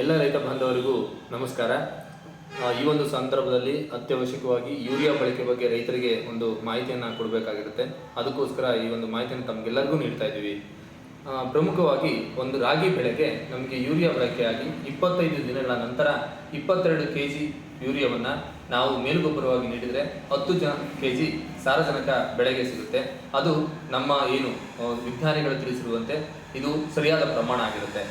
ಎಲ್ಲ ರೈತ ಬಾಂಧವರಿಗೂ ನಮಸ್ಕಾರ. ಈ ಒಂದು ಸಂದರ್ಭದಲ್ಲಿ ಅತ್ಯವಶ್ಯಕವಾಗಿ ಯೂರಿಯಾ ಬಳಕೆ ಬಗ್ಗೆ ರೈತರಿಗೆ ಒಂದು ಮಾಹಿತಿಯನ್ನು ಕೊಡಬೇಕಾಗಿರುತ್ತೆ. ಅದಕ್ಕೋಸ್ಕರ ಈ ಒಂದು ಮಾಹಿತಿಯನ್ನು ತಮಗೆಲ್ಲರಿಗೂ ನೀಡ್ತಾ ಇದ್ದೀವಿ. ಪ್ರಮುಖವಾಗಿ ಒಂದು ರಾಗಿ ಬೆಳೆಗೆ ನಮಗೆ ಯೂರಿಯಾ ಬಳಕೆಯಾಗಿ ಇಪ್ಪತ್ತೈದು ದಿನಗಳ ನಂತರ ಇಪ್ಪತ್ತೆರಡು ಕೆ ಜಿ ಯೂರಿಯಾವನ್ನು ನಾವು ಮೇಲುಗೊಬ್ಬರವಾಗಿ ನೀಡಿದರೆ ಹತ್ತು ಜನ ಕೆ ಜಿ ಸಾರಜನಕ ಬೆಳೆಗೆ ಸಿಗುತ್ತೆ. ಅದು ನಮ್ಮ ಏನು ವಿಜ್ಞಾನಿಗಳು ತಿಳಿಸಿರುವಂತೆ ಇದು ಸರಿಯಾದ ಪ್ರಮಾಣ ಆಗಿರುತ್ತೆ.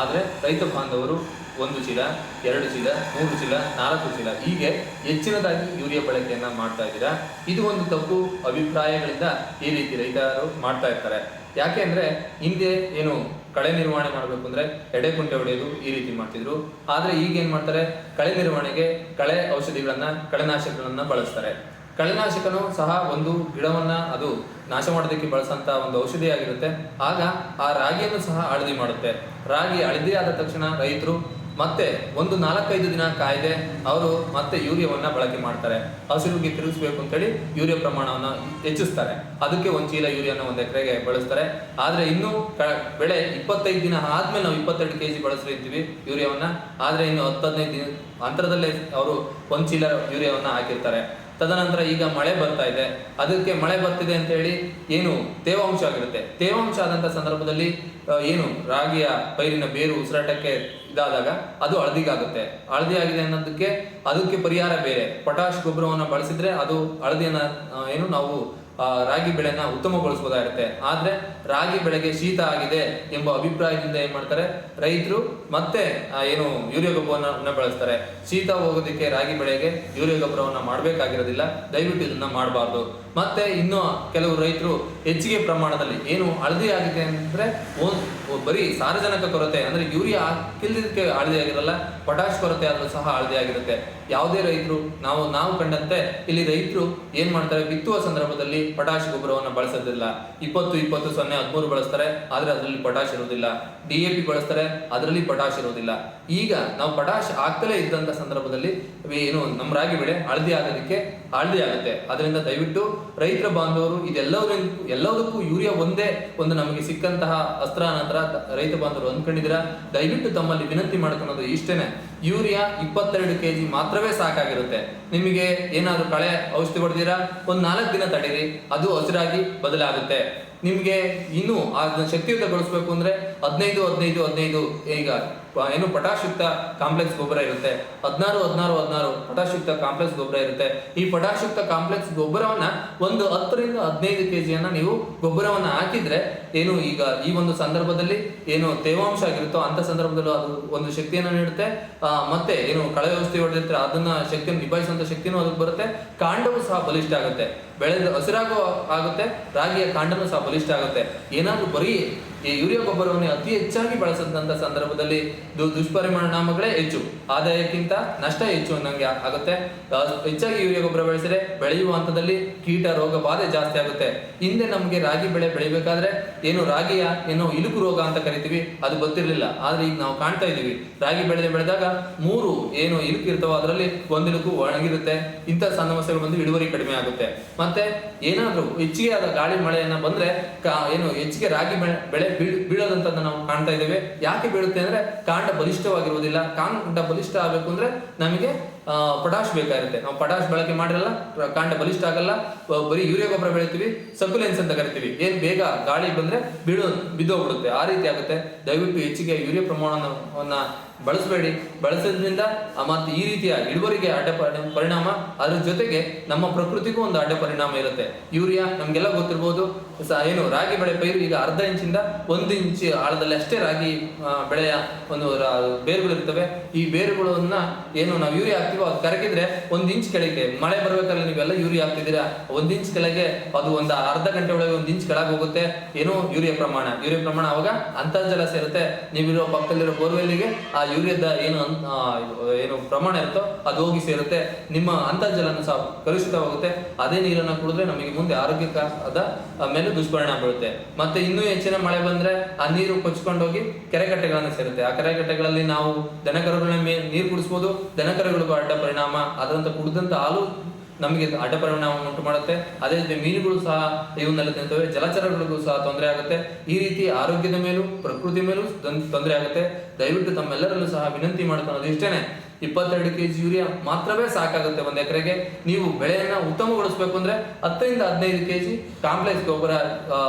ಆದರೆ ರೈತ ಬಾಂಧವರು ಒಂದು ಚೀಲ, ಎರಡು ಚೀಲ, ಮೂರು ಚೀಲ, ನಾಲ್ಕು ಚೀಲ, ಹೀಗೆ ಹೆಚ್ಚಿನದಾಗಿ ಯೂರಿಯಾ ಬಳಕೆಯನ್ನು ಮಾಡ್ತಾ ಇದ್ದೀರಾ? ಇದು ಒಂದು ತಪ್ಪು ಅಭಿಪ್ರಾಯಗಳಿಂದ ಈ ರೀತಿ ರೈತರು ಮಾಡ್ತಾ ಇರ್ತಾರೆ. ಯಾಕೆ ಅಂದರೆ ಹಿಂದೆ ಏನು ಕಳೆ ನಿರ್ವಹಣೆ ಮಾಡಬೇಕು ಅಂದ್ರೆ ಎಡೆಕುಂಟೆ ಹೊಡೆಯೋದು ಈ ರೀತಿ ಮಾಡ್ತಿದ್ರು. ಆದರೆ ಈಗ ಏನು ಮಾಡ್ತಾರೆ? ಕಳೆ ನಿರ್ವಹಣೆಗೆ ಕಳೆ ಔಷಧಿಗಳನ್ನು, ಕಳೆನಾಶಕಗಳನ್ನು ಬಳಸ್ತಾರೆ. ಕಳೆನಾಶಕನು ಸಹ ಒಂದು ಗಿಡವನ್ನ ಅದು ನಾಶ ಮಾಡೋದಕ್ಕೆ ಬಳಸಂತ ಒಂದು ಔಷಧಿಯಾಗಿರುತ್ತೆ ಆಗ ಆ ರಾಗಿಯನ್ನು ಸಹ ಹಳದಿ ಮಾಡುತ್ತೆ. ರಾಗಿ ಅಳಿದೇ ಆದ ತಕ್ಷಣ ರೈತರು ಮತ್ತೆ ಒಂದು ನಾಲ್ಕೈದು ದಿನ ಕಾಯ್ದೆ ಅವರು ಮತ್ತೆ ಯೂರಿಯಾವನ್ನ ಬಳಕೆ ಮಾಡ್ತಾರೆ. ಹಸಿರುಗೆ ತಿರುಗಿಸ್ಬೇಕು ಅಂತೇಳಿ ಯೂರಿಯಾ ಪ್ರಮಾಣವನ್ನ ಹೆಚ್ಚಿಸ್ತಾರೆ. ಅದಕ್ಕೆ ಒಂದು ಚೀಲ ಯೂರಿಯಾನ ಒಂದು ಎಕರೆಗೆ ಬಳಸ್ತಾರೆ. ಆದರೆ ಇನ್ನೂ ಬೆಳೆ ಇಪ್ಪತ್ತೈದು ದಿನ ಆದ್ಮೇಲೆ ನಾವು ಇಪ್ಪತ್ತೆರಡು ಕೆ ಜಿ ಬಳಸಿರ್ತೀವಿ ಯೂರಿಯಾವನ್ನ. ಆದರೆ ಇನ್ನು ಹತ್ತು ಹದಿನೈದು ದಿನ ಅಂತರದಲ್ಲೇ ಅವರು ಒಂದು ಚೀಲ ಯೂರಿಯಾವನ್ನ ಹಾಕಿರ್ತಾರೆ. ತದನಂತರ ಈಗ ಮಳೆ ಬರ್ತಾ ಇದೆ. ಅದಕ್ಕೆ ಮಳೆ ಬರ್ತಿದೆ ಅಂತ ಹೇಳಿ ಏನು ತೇವಾಂಶ ಆಗಿರುತ್ತೆ. ತೇವಾಂಶ ಆದಂತ ಸಂದರ್ಭದಲ್ಲಿ ಏನು ರಾಗಿಯ ಪೈರಿನ ಬೇರು ಉಸಿರಾಟಕ್ಕೆ ಇದಾದಾಗ ಅದು ಹಳದಿಗಾಗುತ್ತೆ. ಹಳದಿ ಆಗಿದೆ ಅನ್ನೋದಕ್ಕೆ ಅದಕ್ಕೆ ಪರಿಹಾರ ಬೇರೆ. ಪೊಟಾಶ್ ಗೊಬ್ಬರವನ್ನು ಬಳಸಿದ್ರೆ ಅದು ಹಳದಿಯನ್ನ ಏನು ನಾವು ರಾಗಿ ಬೆಳೆನ ಉತ್ತಮಗೊಳಿಸಬಹುದಾಗಿರುತ್ತೆ ಆದ್ರೆ ರಾಗಿ ಬೆಳೆಗೆ ಶೀತ ಆಗಿದೆ ಎಂಬ ಅಭಿಪ್ರಾಯದಿಂದ ಏನ್ ಮಾಡ್ತಾರೆ? ರೈತರು ಮತ್ತೆ ಏನು ಯೂರಿಯಾ ಗೊಬ್ಬರವನ್ನ ಬಳಸ್ತಾರೆ. ಶೀತ ಹೋಗೋದಕ್ಕೆ ರಾಗಿ ಬೆಳೆಗೆ ಯೂರಿಯಾ ಗೊಬ್ಬರವನ್ನ ಮಾಡಬೇಕಾಗಿರೋದಿಲ್ಲ. ದಯವಿಟ್ಟು ಇದನ್ನ ಮಾಡಬಾರ್ದು. ಮತ್ತೆ ಇನ್ನು ಕೆಲವು ರೈತರು ಹೆಚ್ಚಿಗೆ ಪ್ರಮಾಣದಲ್ಲಿ ಏನು ಹಳದಿ ಆಗಿದೆ ಅಂದ್ರೆ ಬರೀ ಸಾರಜನಕ ಕೊರತೆ ಅಂದ್ರೆ ಯೂರಿಯಾ ಹಾಕಿಲ್ದಕ್ಕೆ ಹಳದಿ ಆಗಿರಲ್ಲ ಪೊಟಾಶ್ ಕೊರತೆ ಆದ್ರೂ ಸಹ ಹಳದಿ ಆಗಿರುತ್ತೆ. ಯಾವುದೇ ರೈತರು, ನಾವು ನಾವು ಕಂಡಂತೆ ಇಲ್ಲಿ ರೈತರು ಏನ್ ಮಾಡ್ತಾರೆ, ಬಿತ್ತುವ ಸಂದರ್ಭದಲ್ಲಿ ಪೊಟಾಶ್ ಗೊಬ್ಬರವನ್ನು ಬಳಸೋದಿಲ್ಲ. ಇಪ್ಪತ್ತು ಇಪ್ಪತ್ತು, ಸೊನ್ನೆ, ಹದಿಮೂರು ಬಳಸ್ತಾರೆ, ಆದ್ರೆ ಅದರಲ್ಲಿ ಪೊಟಾಶ್ ಇರುವುದಿಲ್ಲ ಡಿ ಎ ಪಿ ಬಳಸ್ತಾರೆ, ಅದರಲ್ಲಿ ಪೊಟಾಶ್ ಇರುವುದಿಲ್ಲ ಈಗ ನಾವು ಪೊಟಾಶ್ ಆಗ್ತಲೇ ಇದ್ದಂತ ಸಂದರ್ಭದಲ್ಲಿ ಏನು ನಮ್ಮ ರಾಗಿ ಬೆಳೆ ಹಳದಿ ಆಗೋದಕ್ಕೆ ಹಳದಿ ಆಗುತ್ತೆ. ಅದರಿಂದ ದಯವಿಟ್ಟು ರೈತರ ಬಾಂಧವರು ಇದೆಲ್ಲವರಿಗೂ ಎಲ್ಲದಕ್ಕೂ ಯೂರಿಯಾ ಒಂದೇ ಒಂದು ನಮಗೆ ಸಿಕ್ಕಂತಹ ಅಸ್ತ್ರ ನಂತರ ರೈತ ಬಾಂಧವರು ಅಂದ್ಕೊಂಡಿದ್ದೀರಾ? ದಯವಿಟ್ಟು ತಮ್ಮಲ್ಲಿ ವಿನಂತಿ ಮಾಡ್ಕೊಳ್ಳೋದು ಇಷ್ಟೇನೆ. ಯೂರಿಯಾ ಇಪ್ಪತ್ತೆರಡು ಕೆ ಜಿ ಮಾತ್ರವೇ ಸಾಕಾಗಿರುತ್ತೆ. ನಿಮಗೆ ಏನಾದರೂ ಕಳೆ ಔಷಧಿ ಹೊಡೆದಿರಾ? ಒಂದು ನಾಲ್ಕು ದಿನ ತಡೀರಿ. ಅದು ಹಸಿರಾಗಿ ಬದಲಾಗುತ್ತೆ. ನಿಮಗೆ ಇನ್ನೂ ಅದನ್ನ ಶಕ್ತಿಯುತಗೊಳಿಸ್ಬೇಕು ಅಂದ್ರೆ ಹದಿನೈದು ಹದಿನೈದು ಹದಿನೈದು, ಈಗ ಏನು ಪಟಾಶುಕ್ತ ಕಾಂಪ್ಲೆಕ್ಸ್ ಗೊಬ್ಬರ ಇರುತ್ತೆ. ಹದಿನಾರು ಹದಿನಾರು ಹದಿನಾರು ಪಟಾಶುಕ್ತ ಕಾಂಪ್ಲೆಕ್ಸ್ ಗೊಬ್ಬರ ಇರುತ್ತೆ. ಈ ಪಟಾಶುಕ್ತ ಕಾಂಪ್ಲೆಕ್ಸ್ ಗೊಬ್ಬರವನ್ನ ಒಂದು ಹತ್ತರಿಂದ ಹದಿನೈದು ಕೆಜಿಯನ್ನ ನೀವು ಗೊಬ್ಬರವನ್ನ ಹಾಕಿದ್ರೆ ಏನು ಈಗ ಈ ಒಂದು ಸಂದರ್ಭದಲ್ಲಿ ಏನು ತೇವಾಂಶ ಆಗಿರುತ್ತೋ ಅಂತ ಸಂದರ್ಭದಲ್ಲೂ ಅದು ಒಂದು ಶಕ್ತಿಯನ್ನು ನೀಡುತ್ತೆ. ಮತ್ತೆ ಏನು ಕಳೆ ವ್ಯವಸ್ಥೆ ಹೊಡೆದಿರ್ತಾರೆ, ಅದನ್ನ ಶಕ್ತಿಯನ್ನು ನಿಭಾಯಿಸುವಂತ ಶಕ್ತಿನೂ ಅದಕ್ಕೆ ಬರುತ್ತೆ. ಕಾಂಡವು ಸಹ ಬಲಿಷ್ಠ ಆಗುತ್ತೆ. ಬೆಳೆದ ಹಸಿರಾಗೋ ಆಗುತ್ತೆ, ರಾಗಿಯ ಕಾಂಡನು ಸಹ ಬಲಿಷ್ಠ ಆಗುತ್ತೆ. ಏನಾದ್ರೂ ಬರೀ ಈ ಯೂರಿಯಾ ಗೊಬ್ಬರವನ್ನು ಅತಿ ಹೆಚ್ಚಾಗಿ ಬಳಸದಂತ ಸಂದರ್ಭದಲ್ಲಿ ದುಷ್ಪರಿಣಾಮಗಳೇ ಹೆಚ್ಚು. ಆದಾಯಕ್ಕಿಂತ ನಷ್ಟ ಹೆಚ್ಚು ಅನ್ನಂಗೆ ಆಗುತ್ತೆ. ಹೆಚ್ಚಾಗಿ ಯೂರಿಯಾ ಗೊಬ್ಬರ ಬೆಳೆಸಿದ್ರೆ ಬೆಳೆಯುವ ಹಂತದಲ್ಲಿ ಕೀಟ ರೋಗ ಬಾಧೆ ಜಾಸ್ತಿ ಆಗುತ್ತೆ. ಹಿಂದೆ ನಮಗೆ ರಾಗಿ ಬೆಳೆ ಬೆಳಿಬೇಕಾದ್ರೆ ಏನು ರಾಗಿಯ ಏನು ಇಲುಕು ರೋಗ ಅಂತ ಕರಿತೀವಿ, ಅದು ಗೊತ್ತಿರಲಿಲ್ಲ. ಆದ್ರೆ ಈಗ ನಾವು ಕಾಣ್ತಾ ಇದೀವಿ ರಾಗಿ ಬೆಳೆ ಬೆಳೆದಾಗ ಮೂರು ಏನು ಇಲುಕು ಇರ್ತಾವ ಅದರಲ್ಲಿ ಒಂದಿಲುಕು ಒಣಗಿರುತ್ತೆ. ಇಂಥ ಸಮಸ್ಯೆಗಳು ಬಂದು ಇಳುವರಿ ಕಡಿಮೆ ಆಗುತ್ತೆ. ಮತ್ತೆ ಏನಾದರೂ ಹೆಚ್ಚಿಗೆ ಆದ ಗಾಳಿ ಮಳೆಯನ್ನ ಬಂದ್ರೆ ಏನು ಹೆಚ್ಚಿಗೆ ರಾಗಿ ಬೆಳೆ- ಬೆಳೆ ಬೀಳ್- ಬೀಳೋದಂತದನ್ನ ನಾವು ಕಾಣ್ತಾ ಇದ್ದೇವೆ. ಯಾಕೆ ಬೀಳುತ್ತೆ ಅಂದ್ರೆ ಕಾಂಡ ಬಲಿಷ್ಠವಾಗಿರುವುದಿಲ್ಲ. ಕಾಂಡ ಬಲಿಷ್ಠ ಆಗಬೇಕು ಅಂದ್ರೆ ನಮಗೆ ಪೊಟಾಶ್ ಬೇಕಾಗಿರುತ್ತೆ ನಾವು ಪೊಟಾಶ್ ಬಳಕೆ ಮಾಡಿರಲ್ಲ, ಕಾಂಡ ಬಲಿಷ್ಠ ಆಗಲ್ಲ. ಬರೀ ಯೂರಿಯಾ ಗೊಬ್ಬರ ಬೆಳಿತೀವಿ ಸಕುಲೆನ್ಸ್ ಅಂತ ಕರಿತೀವಿ. ಏನ್ ಬೇಗ ಗಾಳಿ ಬಂದ್ರೆ ಬೀಳೋ, ಬಿದ್ದೋಗ್ಬಿಡುತ್ತೆ. ಆ ರೀತಿ ಆಗುತ್ತೆ. ದಯವಿಟ್ಟು ಹೆಚ್ಚಿಗೆ ಯೂರಿಯಾ ಪ್ರಮಾಣವನ್ನ ಬಳಸಬೇಡಿ. ಬಳಸೋದ್ರಿಂದ ಮತ್ತು ಈ ರೀತಿಯ ಇಳುವರಿಗೆ ಅಡ್ಡ ಪರಿ- ಪರಿಣಾಮ, ಅದ್ರ ಜೊತೆಗೆ ನಮ್ಮ ಪ್ರಕೃತಿಗೂ ಒಂದು ಅಡ್ಡ ಪರಿಣಾಮ ಇರುತ್ತೆ. ಯೂರಿಯಾ ನಮ್ಗೆಲ್ಲ ಗೊತ್ತಿರ್ಬೋದು. ಏನು, ರಾಗಿ ಬೆಳೆ ಪೈರು ಈಗ ಅರ್ಧ ಇಂಚಿಂದ ಒಂದು ಇಂಚ್ ಆಳದಲ್ಲಿ ಅಷ್ಟೇ ರಾಗಿ ಬೆಳೆಯ ಒಂದು ಬೇರುಗಳು ಇರ್ತವೆ. ಈ ಬೇರುಗಳನ್ನ ಏನು ನಾವು ಯೂರಿಯಾ ಹಾಕ್ತೀವೋ ಅದು ಕರಗಿದ್ರೆ ಒಂದು ಇಂಚ್ ಕೆಳಗೆ, ಮಳೆ ಬರ್ಬೇಕಾದ್ರೆ ನೀವೆಲ್ಲ ಯೂರಿಯಾ ಹಾಕ್ತಿದ್ದೀರಾ? ಒಂದು ಇಂಚ್ ಕೆಳಗೆ ಅದು ಒಂದು ಅರ್ಧ ಗಂಟೆ ಒಳಗೆ ಒಂದು ಇಂಚ್ ಕೆಳಗೆ ಹೋಗುತ್ತೆ. ಏನು? ಯೂರಿಯಾ ಪ್ರಮಾಣ. ಯೂರಿಯಾ ಪ್ರಮಾಣ ಅವಾಗ ಅಂತರ್ಜಲ ಸೇರುತ್ತೆ. ನೀವಿರೋ ಪಕ್ಕದಲ್ಲಿರೋ ಬೋರ್ವೆಲ್ಲಿಗೆ ಆ ಯೂರಿಯಾದ ಏನು ಏನು ಪ್ರಮಾಣ ಇರುತ್ತೋ ಅದು ಹೋಗಿ ಸೇರುತ್ತೆ. ನಿಮ್ಮ ಅಂತರ್ಜಲನ ಸಹ ಕಲುಷಿತವಾಗುತ್ತೆ. ಅದೇ ನೀರನ್ನ ಕುಡಿದ್ರೆ ನಮಗೆ ಮುಂದೆ ಆರೋಗ್ಯಕ್ಕೆ ಅದ ಮೇಲೆ ದುಷ್ಪರಿಣಾಮ ಬೀಳುತ್ತೆ. ಮತ್ತೆ ಇನ್ನೂ ಹೆಚ್ಚಿನ ಮಳೆ ಬಂದ್ರೆ ಆ ನೀರು ಕೊಚ್ಕೊಂಡೋಗಿ ಕೆರೆಕಟ್ಟೆಗಳನ್ನ ಸೇರುತ್ತೆ. ಆ ಕೆರೆಕಟ್ಟೆಗಳಲ್ಲಿ ನಾವು ದನಕರುಗಳ ಮೇ, ನೀರು ಕುಡಿಸ್ಬೋದು. ದನಕರುಗಳಿಗೂ ಅಡ್ಡ ಪರಿಣಾಮ. ಅದರಂತ ಕುಡಿದಂತ ಹಾಲು ನಮಗೆ ಅಡ್ಡ ಪರಿಣಾಮ ಉಂಟು ಮಾಡುತ್ತೆ ಅದೇ ರೀತಿ ಮೀನುಗಳು ಸಹ ಇವನ್ನೆಲ್ಲ ತಿಂತವೆ. ಜಲಚರಗಳಿಗೂ ಸಹ ತೊಂದರೆ ಆಗುತ್ತೆ. ಈ ರೀತಿ ಆರೋಗ್ಯದ ಮೇಲೂ, ಪ್ರಕೃತಿ ಮೇಲೂ ತೊಂದರೆ ಆಗುತ್ತೆ. ದಯವಿಟ್ಟು ತಮ್ಮೆಲ್ಲರಲ್ಲೂ ಸಹ ವಿನಂತಿ ಮಾಡ್ಕೊಳ್ಳೋದು ಇಷ್ಟೇನೆ. ಇಪ್ಪತ್ತೆರಡು ಕೆಜಿ ಯೂರಿಯಾ ಮಾತ್ರವೇ ಸಾಕಾಗುತ್ತೆ ಒಂದು ಎಕರೆಗೆ. ನೀವು ಬೆಳೆಯನ್ನ ಉತ್ತಮಗೊಳಿಸಬೇಕು ಅಂದ್ರೆ ಹತ್ತರಿಂದ ಹದಿನೈದು ಕೆಜಿ ಕಾಂಪ್ಲೆಕ್ಸ್ ಗೊಬ್ಬರ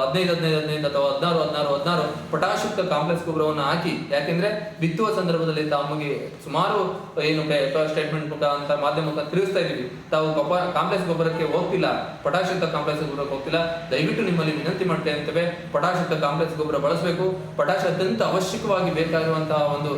ಹದಿನೈದು ಹದಿನೈದು ಹದಿನೈದು ಅಥವಾ ಹದಿನಾರು ಹದಿನಾರು ಹದಿನಾರು ಪೊಟಾಶಯುಕ್ತ ಕಾಂಪ್ಲೆಕ್ಸ್ ಗೊಬ್ಬರವನ್ನು ಹಾಕಿ. ಯಾಕೆಂದ್ರೆ ಬಿತ್ತುವ ಸಂದರ್ಭದಲ್ಲಿ ತಮಗೆ ಸುಮಾರು ಏನು ಸ್ಟೇಟ್ಮೆಂಟ್ ಅಂತ ಮಾಧ್ಯಮ ಮುಖಾಂತರ ತಿಳಿಸ್ತಾ ಇದೀವಿ ತಾವು ಕಾಂಪ್ಲೆಕ್ಸ್ ಗೊಬ್ಬರಕ್ಕೆ ಹೋಗ್ತಿಲ್ಲ. ಪೊಟಾಶಯುಕ್ತ ಕಾಂಪ್ಲೆಕ್ಸ್ ಗೊಬ್ಬರಕ್ಕೆ ಹೋಗ್ತಿಲ್ಲ. ದಯವಿಟ್ಟು ನಿಮ್ಮಲ್ಲಿ ವಿನಂತಿ ಮಾಡ್ತಾ ಇರ್ತೇವೆ ಪೊಟಾಶಯುಕ್ತ ಕಾಂಪ್ಲೆಕ್ಸ್ ಗೊಬ್ಬರ ಬಳಸಬೇಕು. ಪೊಟಾಶ್ ಅತ್ಯಂತ ಅವಶ್ಯಕವಾಗಿ ಬೇಕಾಗಿರುವಂತಹ ಒಂದು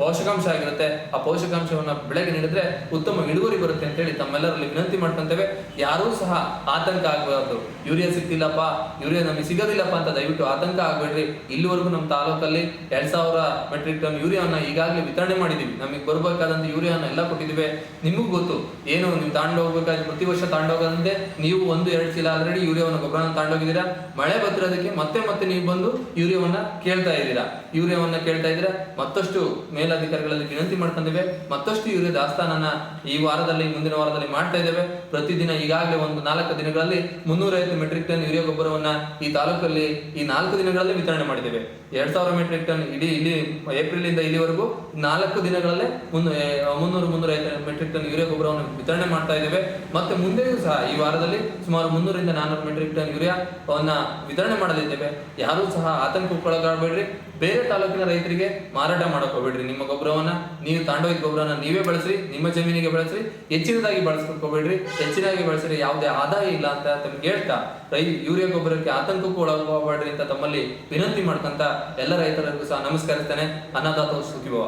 ಪೋಷಕಾಂಶ ಆಗಿರುತ್ತೆ. ಪೋಷಕಾಂಶವನ್ನ ಬೆಳೆಗೆ ನೀಡಿದ್ರೆ ಉತ್ತಮ ಇಳುವರಿ ಬರುತ್ತೆ ಅಂತ ಹೇಳಿ ತಮ್ಮೆಲ್ಲರಲ್ಲಿ ವಿನಂತಿ ಮಾಡ್ಕೊಂತೇವೆ. ಯಾರೂ ಸಹ ಆತಂಕ ಆಗಬಾರ್ದು. ಯೂರಿಯಾ ಸಿಕ್ತಿಲ್ಲಪ್ಪ, ಯೂರಿಯಾ ನಮಗೆ ಸಿಗೋದಿಲ್ಲಪ್ಪ ಅಂತ ದಯವಿಟ್ಟು ಆತಂಕ ಆಗಬೇಡ್ರಿ. ಇಲ್ಲಿವರೆಗೂ ನಮ್ಮ ತಾಲೂಕಲ್ಲಿ ಎರಡ್ ಸಾವಿರ ಮೆಟ್ರಿಕ್ ಟನ್ ಯೂರಿಯಾನ ಈಗಾಗಲೇ ವಿತರಣೆ ಮಾಡಿದೀವಿ. ನಮಗೆ ಬರಬೇಕಾದಂತ ಯೂರಿಯಾನ ಎಲ್ಲ ಕೊಟ್ಟಿದ್ದೀವಿ ನಿಮಗೂ ಗೊತ್ತು, ಏನು ನೀವು ತಾಂಡು ಹೋಗ್ಬೇಕಾದ್ರೆ ಪ್ರತಿ ವರ್ಷ ತಾಂಡು ಹೋಗೋದಂತೆ ನೀವು ಒಂದು, ಎರಡು ಚೀಲ ಆಲ್ರೆಡಿ ಯೂರಿಯಾವನ್ನು ಗೊಬ್ಬರನ ತಾಂಡೋಗಿದ್ದೀರಾ ಮಳೆ ಬತ್ತಿರೋದಕ್ಕೆ ಮತ್ತೆ ಮತ್ತೆ ನೀವು ಬಂದು ಯೂರಿಯಾವನ್ನ ಕೇಳ್ತಾ ಇದ್ದೀರಾ. ಯೂರಿಯಾವನ್ನ ಕೇಳ್ತಾ ಇದ್ದೀರಾ. ಮತ್ತಷ್ಟು ಮೇಲಧಿಕಾರಿಗಳಲ್ಲಿ ವಿನಂತಿ ಮಾಡ್ಕೊಂಡಿದ್ದೇವೆ ಮತ್ತಷ್ಟು ಯೂರಿಯಾ ದಾಸ್ತಾನನ್ನ ಈ ವಾರದಲ್ಲಿ, ಮುಂದಿನ ವಾರದಲ್ಲಿ ಮಾಡ್ತಾ ಇದ್ದೇವೆ. ಪ್ರತಿದಿನ ಈಗಾಗಲೇ ಒಂದು ನಾಲ್ಕು ದಿನಗಳಲ್ಲಿ ಮುನ್ನೂರೈವತ್ತು ಮೆಟ್ರಿಕ್ ಟನ್ ಯೂರಿಯಾ ಗೊಬ್ಬರವನ್ನ ಈ ತಾಲೂಕಲ್ಲಿ ಈ ನಾಲ್ಕು ದಿನಗಳಲ್ಲಿ ವಿತರಣೆ ಮಾಡಿದ್ದೇವೆ. ಎರಡ್ ಸಾವಿರ ಮೆಟ್ರಿಕ್ ಟನ್ ಇಡೀ ಇಲ್ಲಿ ಏಪ್ರಿಲ್ ಇಂದ ಇಲ್ಲಿವರೆಗೂ ನಾಲ್ಕು ದಿನಗಳಲ್ಲೇ ಮುನ್ನೂರು ಮುನ್ನೂರೈವತ್ತು ಮೆಟ್ರಿಕ್ ಟನ್ ಯೂರಿಯಾ ಗೊಬ್ಬರವನ್ನು ವಿತರಣೆ ಮಾಡ್ತಾ ಇದ್ದೇವೆ. ಮತ್ತೆ ಮುಂದೆಯೂ ಸಹ ಈ ವಾರದಲ್ಲಿ ಸುಮಾರು ಮುನ್ನೂರಿಂದ ನಾನ್ನೂರು ಮೆಟ್ರಿಕ್ ಟನ್ ಯೂರಿಯಾವನ್ನ ವಿತರಣೆ ಮಾಡಲಿದ್ದೇವೆ. ಯಾರೂ ಸಹ ಆತಂಕಕ್ಕೊಳಗಾಗಬೇಡ್ರಿ ಬೇರೆ ತಾಲೂಕಿನ ರೈತರಿಗೆ ಮಾರಾಟ ಮಾಡಕ್ ಹೋಗ್ಬೇಡ್ರಿ ನಿಮ್ಮ ಗೊಬ್ಬರವನ್ನ ನೀವು ತಾಂಡೋಗಿದ್ದ ಗೊಬ್ಬರನ ನೀವೇ ಬಳಸ್ರಿ, ನಿಮ್ಮ ಜಮೀನಿಗೆ ಬಳಸ್ರಿ, ಹೆಚ್ಚಿನದಾಗಿ ಬಳಸ್ಕೊಬೇಡ್ರಿ ಹೆಚ್ಚಿನದಾಗಿ ಬಳಸಿದ್ರೆ ಯಾವುದೇ ಆದಾಯ ಇಲ್ಲ ಅಂತ ತಮ್ಗೆ ಹೇಳ್ತಾ, ರೈ, ಯೂರಿಯಾ ಗೊಬ್ಬರಕ್ಕೆ ಆತಂಕಕ್ಕೂ ಒಳಗೋಗಬೇಡ್ರಿ ಅಂತ ತಮ್ಮಲ್ಲಿ ವಿನಂತಿ ಮಾಡ್ಕಂತ ಎಲ್ಲ ರೈತರಿಗೂ ಸಹ ನಮಸ್ಕರಿಸ್ತೇನೆ. ಅನ್ನದಾತ ಸುಖಿಭವ.